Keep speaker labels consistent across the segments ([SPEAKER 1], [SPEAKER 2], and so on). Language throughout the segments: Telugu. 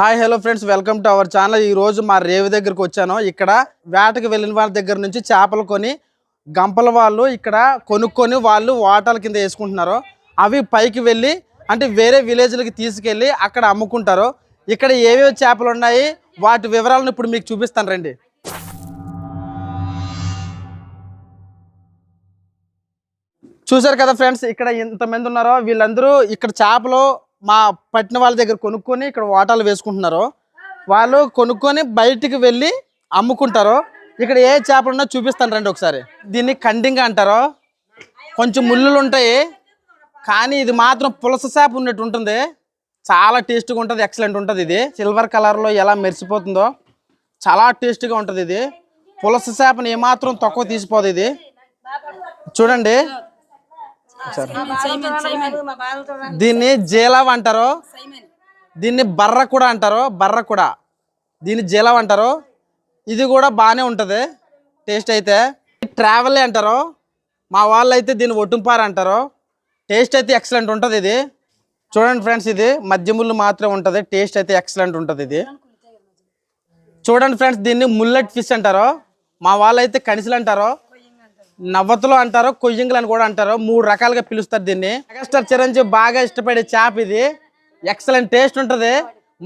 [SPEAKER 1] Hi hello friends welcome to our channel. ఈ రోజు మా రేవు దగ్గరకు వచ్చాను. ఇక్కడ వేటకు వెళ్ళిన వాళ్ళ దగ్గర నుంచి చేపలు కొని గంపల వాళ్ళు ఇక్కడ కొనుక్కొని వాళ్ళు వాటాల కింద వేసుకుంటున్నారు. అవి పైకి వెళ్ళి అంటే వేరే విలేజ్లకి తీసుకెళ్ళి అక్కడ అమ్ముకుంటారు. ఇక్కడ ఏవేవి చేపలు ఉన్నాయి వాటి వివరాలను ఇప్పుడు మీకు చూపిస్తాను రండి. చూసారు కదా ఫ్రెండ్స్ ఇక్కడ ఎంతమంది ఉన్నారో వీళ్ళందరూ ఇక్కడ చేపలు మా పట్టిన వాళ్ళ దగ్గర కొనుక్కొని ఇక్కడ వాటాలు వేసుకుంటున్నారు వాళ్ళు కొనుక్కొని బయటికి వెళ్ళి అమ్ముకుంటారు ఇక్కడ ఏ చేపలు ఉన్నా చూపిస్తాను రండి ఒకసారి. దీన్ని కండింగ్ అంటారు? కొంచెం ముళ్ళులు ఉంటాయి కానీ ఇది మాత్రం పులస చేప ఉన్నట్టు ఉంటుంది. చాలా టేస్ట్గా ఉంటుంది ఎక్సలెంట్ ఉంటుంది ఇది. సిల్వర్ కలర్లో ఎలా మెరిసిపోతుందో చాలా టేస్ట్గా ఉంటుంది ఇది. పులస చేపను ఏమాత్రం తక్కువ తీసిపోదు ఇది. చూడండి. దీన్ని జేలవ్ అంటారు? దీన్ని బర్ర కూడా అంటారు? బర్ర కూడా దీన్ని జేలవ్ అంటారు? ఇది కూడా బాగానే ఉంటుంది. టేస్ట్ అయితే. ట్రావెల్ అంటారు? మా వాళ్ళు అయితే దీన్ని ఒట్టుంపారు అంటారు? టేస్ట్ అయితే ఎక్సలెంట్ ఉంటుంది ఇది. చూడండి ఫ్రెండ్స్ ఇది. మధ్య ముళ్ళు మాత్రమే ఉంటుంది. టేస్ట్ అయితే ఎక్సలెంట్ ఉంటుంది ఇది. చూడండి ఫ్రెండ్స్ దీన్ని ముల్లెట్ ఫిష్ అంటారు? మా వాళ్ళు అయితే కనిసలు అంటారు? నవ్వతలు అంటారు కొయ్యంగులు అని కూడా అంటారు మూడు రకాలుగా పిలుస్తారు దీన్ని. మెగాస్టార్ చిరంజీవి బాగా ఇష్టపడే చేప ఇది. ఎక్సలెంట్ టేస్ట్ ఉంటుంది.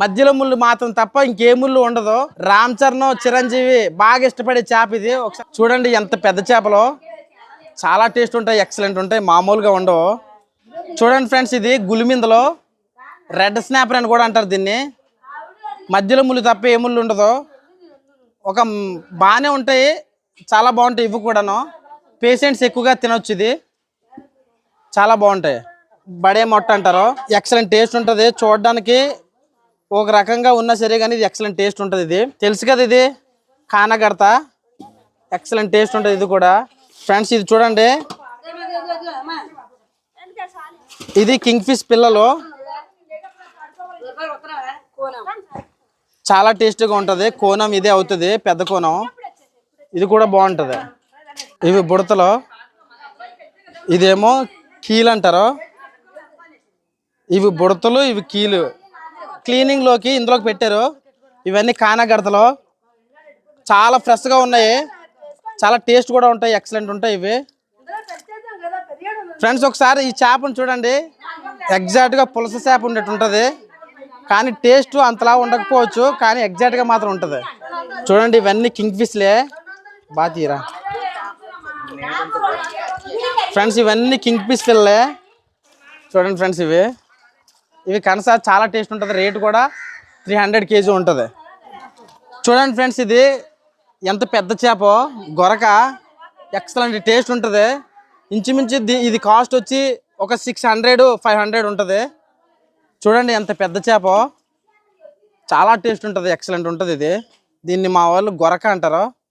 [SPEAKER 1] మధ్యలో ముళ్ళు మాత్రం తప్ప ఇంకే ముళ్ళు ఉండదు. రామ్ చరణ్ చిరంజీవి బాగా ఇష్టపడే చేప ఇది. ఒకసారి చూడండి ఎంత పెద్ద చేపలు. చాలా టేస్ట్ ఉంటాయి ఎక్సలెంట్ ఉంటాయి మామూలుగా ఉండవు. చూడండి ఫ్రెండ్స్ ఇది గులిమిందలో రెడ్ స్నాపర్ అని కూడా అంటారు దీన్ని. మధ్యలో ముళ్ళు తప్ప ఏ ముళ్ళు ఉండదు. ఒక బాగానే ఉంటాయి. చాలా బాగుంటాయి ఇవి కూడాను. పేషెంట్స్ ఎక్కువగా తినొచ్చు ఇది. చాలా బాగుంటాయి. బడే మొట్ట అంటారు. ఎక్సలెంట్ టేస్ట్ ఉంటుంది. చూడడానికి ఒక రకంగా ఉన్నా సరే కానీ ఇది ఎక్సలెంట్ టేస్ట్ ఉంటుంది ఇది. తెలుసు కదా ఇది? కానగడత. ఎక్సలెంట్ టేస్ట్ ఉంటుంది ఇది కూడా. ఫ్రెండ్స్ ఇది చూడండి. ఇది కింగ్ ఫిష్ పిల్లలు. చాలా టేస్టీగా ఉంటుంది. కోనం ఇదే అవుతుంది. పెద్ద కోనం ఇది కూడా బాగుంటుంది. ఇవి బుడతలు. ఇదేమో కీలు అంటారు ఇవి బుడతలు ఇవి కీలు. క్లీనింగ్లోకి ఇందులోకి పెట్టారు. ఇవన్నీ కానగడతలు. చాలా ఫ్రెష్గా ఉన్నాయి. చాలా టేస్ట్ కూడా ఉంటాయి ఎక్సలెంట్ ఉంటాయి ఇవి. ఫ్రెండ్స్ ఒకసారి ఈ చేపను చూడండి. ఎగ్జాక్ట్గా పులస చేప ఉండేట్టు ఉంటుంది. కానీ టేస్ట్ అంతలా ఉండకపోవచ్చు కానీ ఎగ్జాక్ట్గా మాత్రం ఉంటుంది. చూడండి ఇవన్నీ కింగ్ ఫిష్లే బాగా తీరా. ఫ్రెండ్స్ ఇవన్నీ కింగ్ ఫిష్ పిల్లలే. చూడండి ఫ్రెండ్స్ ఇవి. ఇవి కనసా చాలా టేస్ట్ ఉంటుంది రేట్ కూడా త్రీ హండ్రెడ్ కేజీ ఉంటుంది. చూడండి ఫ్రెండ్స్ ఇది. ఎంత పెద్ద చేప? గొరక. ఎక్సలెంట్ టేస్ట్ ఉంటుంది. ఇంచుమించు ది- ఇది కాస్ట్ వచ్చి ఒక సిక్స్ హండ్రెడ్ ఫైవ్ హండ్రెడ్ ఉంటుంది. చూడండి ఎంత పెద్ద చేప. చాలా టేస్ట్ ఉంటుంది ఎక్సలెంట్ ఉంటుంది ఇది. దీన్ని మా వాళ్ళు గొరక అంటారు.